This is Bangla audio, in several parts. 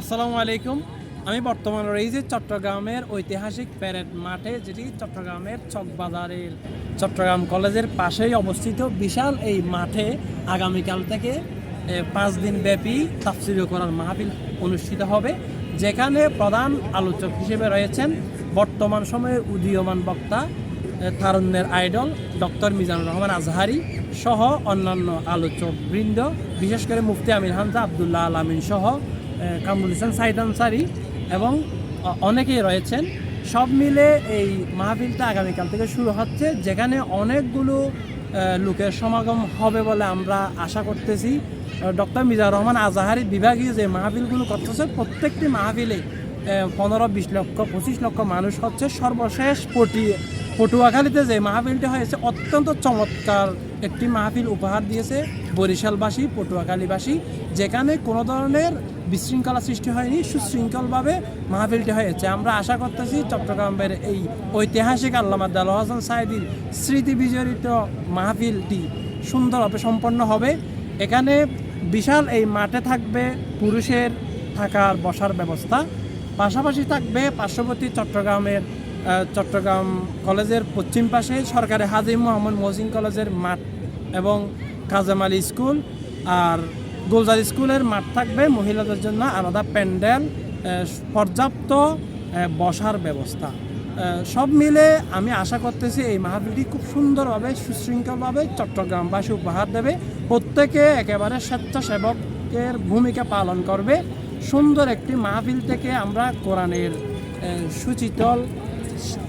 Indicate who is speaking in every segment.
Speaker 1: আসসালামু আলাইকুম। আমি বর্তমানে রয়েছি চট্টগ্রামের ঐতিহাসিক প্যারেড মাঠে যেটি চট্টগ্রামের চকবাজারের চট্টগ্রাম কলেজের পাশেই অবস্থিত। বিশাল এই মাঠে আগামীকাল থেকে পাঁচ দিন ব্যাপী তাফসির করার মাহফিল অনুষ্ঠিত হবে যেখানে প্রধান আলোচক হিসেবে রয়েছেন বর্তমান সময়ে উদীয়মান বক্তা তারুণ্যের আইডল ডক্টর মিজানুর রহমান আজহারি সহ অন্যান্য আলোচক বৃন্দ বিশেষ করে মুফতি আমির হামজা আবদুল্লাহ আলমিন সহ এ, কামরুল হোসেন সাইদ আনসারি এবং অনেকেই রয়েছেন। সব মিলে এই মাহফিলটা আগামীকাল থেকে শুরু হচ্ছে, যেখানে অনেকগুলো লোকের সমাগম হবে বলে আমরা আশা করতেছি। ডক্টর মিজানুর রহমান আজাহারি বিভাগীয় যে মাহফিলগুলো করতেছে, প্রত্যেকটি মাহফিলে পনেরো, বিশ লক্ষ, পঁচিশ লক্ষ মানুষ হচ্ছে। সর্বশেষ পটি, পটুয়াখালীতে যে মাহফিলটি হয়েছে, অত্যন্ত চমৎকার একটি মাহফিল উপহার দিয়েছে বরিশালবাসী, পটুয়াখালীবাসী, যেখানে কোনো ধরনের বিশৃঙ্খলা সৃষ্টি হয়নি, সুশৃঙ্খলভাবে মাহফিলটি হয়েছে। আমরা আশা করতেছি চট্টগ্রামের এই ঐতিহাসিক আল্লামা দাল হাসান সাইদির স্মৃতি বিজড়িত মাহফিলটি সুন্দরভাবে সম্পন্ন হবে। এখানে বিশাল এই মাঠে থাকবে পুরুষের থাকার বসার ব্যবস্থা। পাশাপাশি থাকবে পার্শ্ববর্তী চট্টগ্রামের চট্টগ্রাম কলেজের পশ্চিম পাশে সরকারি হাজি মোহাম্মদ মহসিন কলেজের মাঠ এবং কাজাম আলী স্কুল। আর গোলজার স্কুলের মাঠ থাকবে। মহিলাদের জন্য আলাদা প্যান্ডেল পর্যাপ্ত বসার ব্যবস্থা। সব মিলে আমি আশা করতেছি এই মাহফিলটি খুব সুন্দরভাবে, সুশৃঙ্খলভাবে চট্টগ্রামবাসী উপহার দেবে। প্রত্যেকে একেবারে স্বেচ্ছাসেবকের ভূমিকা পালন করবে। সুন্দর একটি মাহফিল থেকে আমরা কোরআনের সুচিতল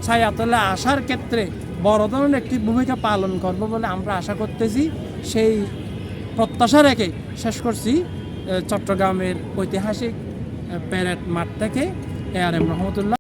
Speaker 1: ছায়াতলে আসার ক্ষেত্রে বড় ধরনের একটি ভূমিকা পালন করব বলে আমরা আশা করতেছি। সেই প্রত্যাশা রেখে শেষ করছি চট্টগ্রামের ঐতিহাসিক প্যারেড মাঠ থেকে এ আর এম রহমতুল্লাহ।